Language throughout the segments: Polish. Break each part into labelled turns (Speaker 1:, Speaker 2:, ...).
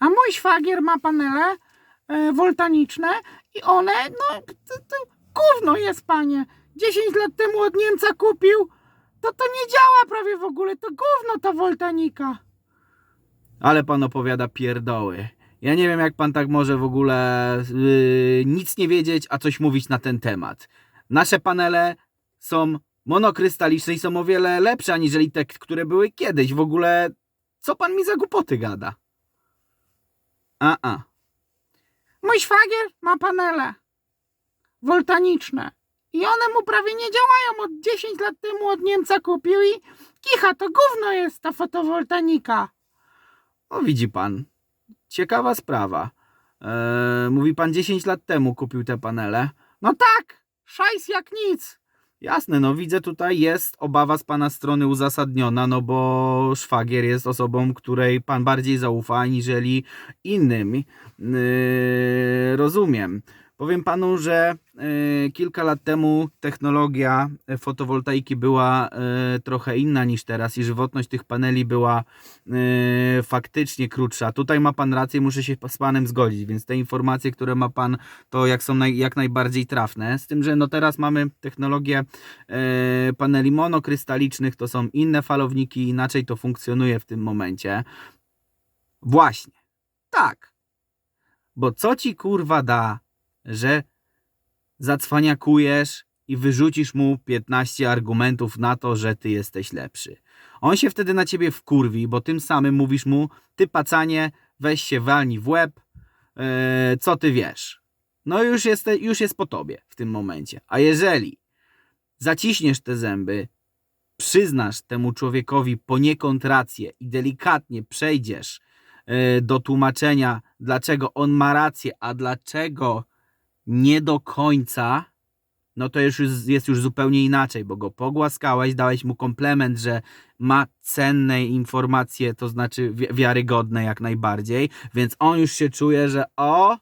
Speaker 1: A mój szwagier ma panele e, woltaniczne i one, no, to, to gówno jest, panie. 10 lat temu od Niemca kupił, to to nie działa prawie w ogóle, to gówno ta woltanika.
Speaker 2: Ale pan opowiada pierdoły. Ja nie wiem, jak pan tak może w ogóle yy, nic nie wiedzieć, a coś mówić na ten temat. Nasze panele są monokrystaliczne i są o wiele lepsze aniżeli te, które były kiedyś. W ogóle, co pan mi za głupoty gada? A, a.
Speaker 1: Mój szwagier ma panele woltaniczne i one mu prawie nie działają. Od 10 lat temu od Niemca kupił i kicha, to gówno jest ta fotowoltanika.
Speaker 2: O, widzi pan. Ciekawa sprawa. Eee, mówi pan 10 lat temu kupił te panele.
Speaker 1: No tak, szajs jak nic.
Speaker 2: Jasne, no widzę tutaj jest obawa z pana strony uzasadniona, no bo szwagier jest osobą, której pan bardziej zaufa, aniżeli innym. Yy, rozumiem. Powiem panu, że yy, kilka lat temu technologia fotowoltaiki była yy, trochę inna niż teraz i żywotność tych paneli była faktycznie krótsza. Tutaj ma pan rację, muszę się z panem zgodzić, więc te informacje, które ma pan, to jak są naj, jak najbardziej trafne. Z tym, że no teraz mamy technologię paneli monokrystalicznych, to są inne falowniki, inaczej to funkcjonuje w tym momencie. Właśnie. Tak. Bo co ci kurwa da, że zacwaniakujesz i wyrzucisz mu 15 argumentów na to, że ty jesteś lepszy. On się wtedy na ciebie wkurwi, bo tym samym mówisz mu, ty pacanie, weź się walnij w łeb, e, co ty wiesz. No już jest, już jest po tobie w tym momencie. A jeżeli zaciśniesz te zęby, przyznasz temu człowiekowi poniekąd rację i delikatnie przejdziesz e, do tłumaczenia, dlaczego on ma rację, a dlaczego nie do końca, no to już jest, już zupełnie inaczej, bo go pogłaskałeś, dałeś mu komplement, że ma cenne informacje, to znaczy wi- wiarygodne jak najbardziej, więc on już się czuje, że o,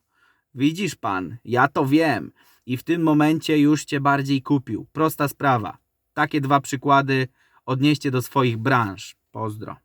Speaker 2: widzisz pan, ja to wiem i w tym momencie już cię bardziej kupił. Prosta sprawa. Takie dwa przykłady odnieście do swoich branż. Pozdro.